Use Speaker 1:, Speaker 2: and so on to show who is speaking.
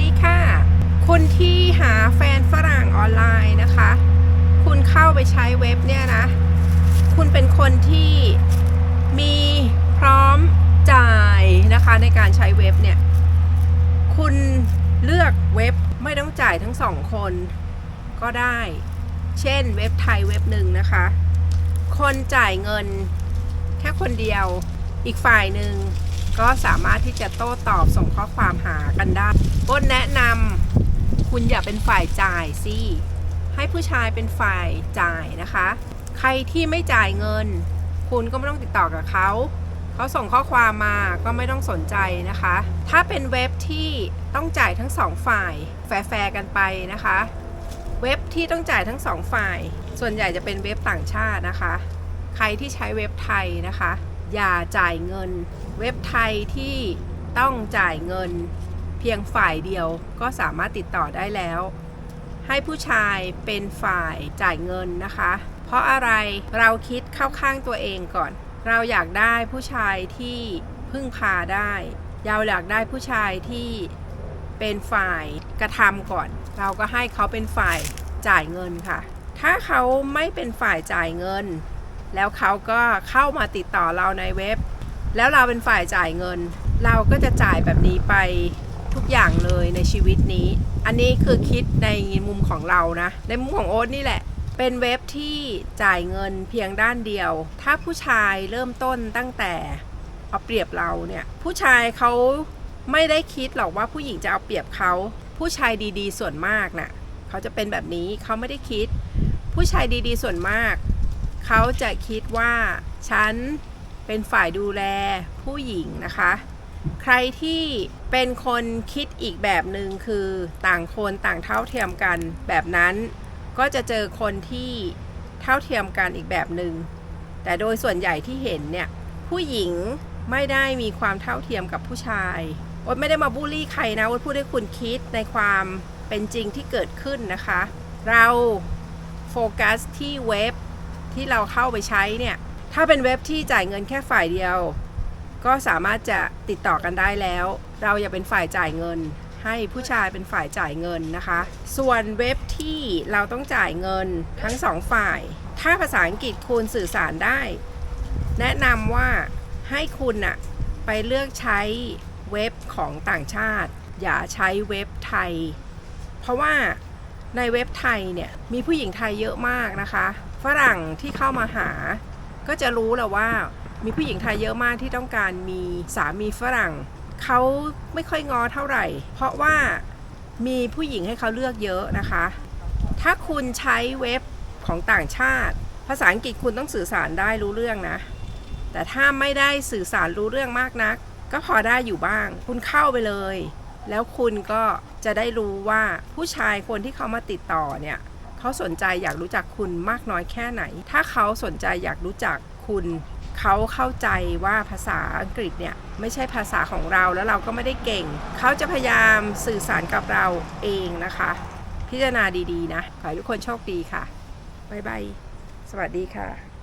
Speaker 1: ดีค่ะคุณที่หาแฟนฝรั่งออนไลน์นะคะ คุณเข้าไปใช้เว็บเนี่ยนะ คุณเป็นคนที่มีพร้อมจ่ายนะคะในการใช้เว็บเนี่ย คุณเลือกเว็บไม่ต้องจ่ายทั้งสองคนก็ได้ เช่นเว็บไทยเว็บหนึ่งนะคะ คนจ่ายเงินแค่คนเดียว อีกฝ่ายหนึ่ง ก็สามารถที่จะโต้ตอบส่งข้อความหากันได้อ้นแนะนำคุณอย่าเป็นฝ่ายจ่ายสิให้ผู้ชายเป็นฝ่ายจ่ายนะคะ ใครที่ไม่จ่ายเงิน คุณก็ไม่ต้องติดต่อกับเขาเขาส่งข้อความมาก็ไม่ต้องสนใจนะคะ ถ้าเป็นเว็บที่ต้องจ่ายทั้งสองฝ่ายแฟร์กันไปนะคะ เว็บที่ต้องจ่ายทั้งสองฝ่าย ส่วนใหญ่จะเป็นเว็บต่างชาตินะคะ ใครที่ใช้เว็บไทยนะคะ อย่าจ่ายเงิน เว็บไทยที่ต้องจ่ายเงิน เพียงฝ่ายเดียวก็สามารถติดต่อได้แล้ว ให้ผู้ชายเป็นฝ่ายจ่ายเงินนะคะ เพราะอะไรเราคิดเข้าข้างตัวเองก่อน เราอยากได้ผู้ชายที่พึ่งพาได้เราอยากได้ผู้ชายที่เป็นฝ่ายกระทำก่อน เราก็ให้เขาเป็นฝ่ายจ่ายเงินค่ะ ถ้าเขาไม่เป็นฝ่ายจ่ายเงิน แล้วเขาก็เข้ามาติดต่อเราในเว็บ แล้วเราเป็นฝ่ายจ่ายเงิน เราก็จะจ่ายแบบนี้ไปทุกอย่างเลยในชีวิตนี้ อันนี้คือคิดในมุมของเรานะ ในมุมของโอ๊ตนี่แหละ เป็นเว็บที่จ่ายเงินเพียงด้านเดียว ถ้าผู้ชายเริ่มต้นตั้งแต่เอาเปรียบเราเนี่ย ผู้ชายเขาไม่ได้คิดหรอกว่าผู้หญิงจะเอาเปรียบเขา ผู้ชายดีๆ ส่วนมากน่ะ เขาจะเป็นแบบนี้เขาไม่ได้คิด ผู้ชายดีๆ ส่วนมาก เขาจะคิดว่าฉันเป็นฝ่ายดูแลผู้หญิงนะคะ ใครที่เป็นคนคิดอีกแบบหนึ่งคือต่างคนต่างเท่าเทียมกันแบบนั้น ก็จะเจอคนที่เท่าเทียมกันอีกแบบหนึ่งแต่โดยส่วนใหญ่ที่เห็นเนี่ยผู้หญิงไม่ได้มีความเท่าเทียมกับผู้ชายโอ๊ตไม่ได้มาบูลลี่ใครนะโอ๊ตพูดให้คุณคิดในความเป็นจริงที่เกิดขึ้นนะคะ เราโฟกัสที่เว็บ ที่เราเข้าไปใช้เนี่ย ถ้าเป็นเว็บที่จ่ายเงินแค่ฝ่ายเดียว ก็สามารถจะติดต่อกันได้แล้ว เราอย่าเป็นฝ่ายจ่ายเงิน ให้ผู้ชายเป็นฝ่ายจ่ายเงินนะคะ ส่วนเว็บที่เราต้องจ่ายเงินทั้งสองฝ่าย ถ้าภาษาอังกฤษคุณสื่อสารได้ แนะนำว่าให้คุณอะไปเลือกใช้เว็บของต่างชาติ อย่าใช้เว็บไทย เพราะว่า ในเว็บไทยเนี่ยมีผู้หญิงไทยเยอะมากนะคะ ฝรั่งที่เข้ามาหา ก็จะรู้แหละว่ามีผู้หญิงไทยเยอะมากที่ต้องการมีสามีฝรั่งเขาไม่ค่อยงอเท่าไหร่ เพราะว่ามีผู้หญิงให้เขาเลือกเยอะนะคะ ถ้าคุณใช้เว็บของต่างชาติ ภาษาอังกฤษคุณต้องสื่อสารได้รู้เรื่องนะ แต่ถ้าไม่ได้สื่อสารรู้เรื่องมากนัก ก็พอได้อยู่บ้าง คุณเข้าไปเลย แล้วคุณก็จะได้รู้ว่าผู้ชายคนที่เขามาติดต่อเนี่ยเขาสนใจอยากรู้จักคุณมากน้อยแค่ไหน ถ้าเขาสนใจอยากรู้จักคุณ เขาเข้าใจว่าภาษาอังกฤษเนี่ยไม่ใช่ภาษาของเราแล้วเราก็ไม่ได้เก่ง เขาจะพยายามสื่อสารกับเราเองนะคะ พิจารณาดีๆนะ ขอให้ทุกคนโชคดีค่ะ บ๊ายบาย สวัสดีค่ะ